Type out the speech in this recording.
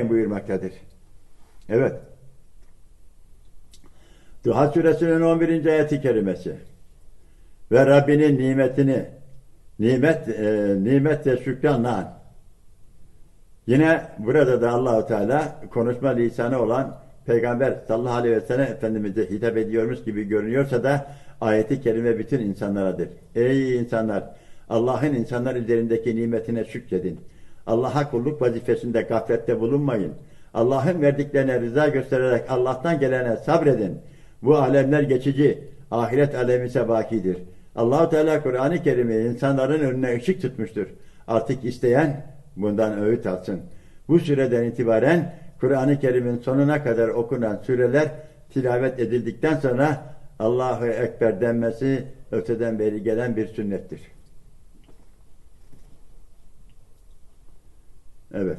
buyurmaktadır. Evet. Duha suresinin 11. ayeti kerimesi. Ve Rabbinin nimetini nimet e, nimet ve şükranla an. Yine burada da Allahu Teala konuşma lisanı olan Peygamber sallallahu aleyhi ve sellem Efendimiz'e hitap ediyormuş gibi görünüyorsa da ayeti kerime bütün insanlaradır. Ey insanlar! Allah'ın insanlar üzerindeki nimetine şükredin. Allah'a kulluk vazifesinde gaflette bulunmayın. Allah'ın verdiklerine rıza göstererek Allah'tan gelene sabredin. Bu alemler geçici, ahiret alemi ise bakidir. Allahu Teala Kur'an-ı Kerim'i insanların önüne ışık tutmuştur. Artık isteyen bundan öğüt alsın. Bu süreden itibaren Kur'an-ı Kerim'in sonuna kadar okunan süreler tilavet edildikten sonra Allahu Ekber denmesi öteden beri gelen bir sünnettir. Evet.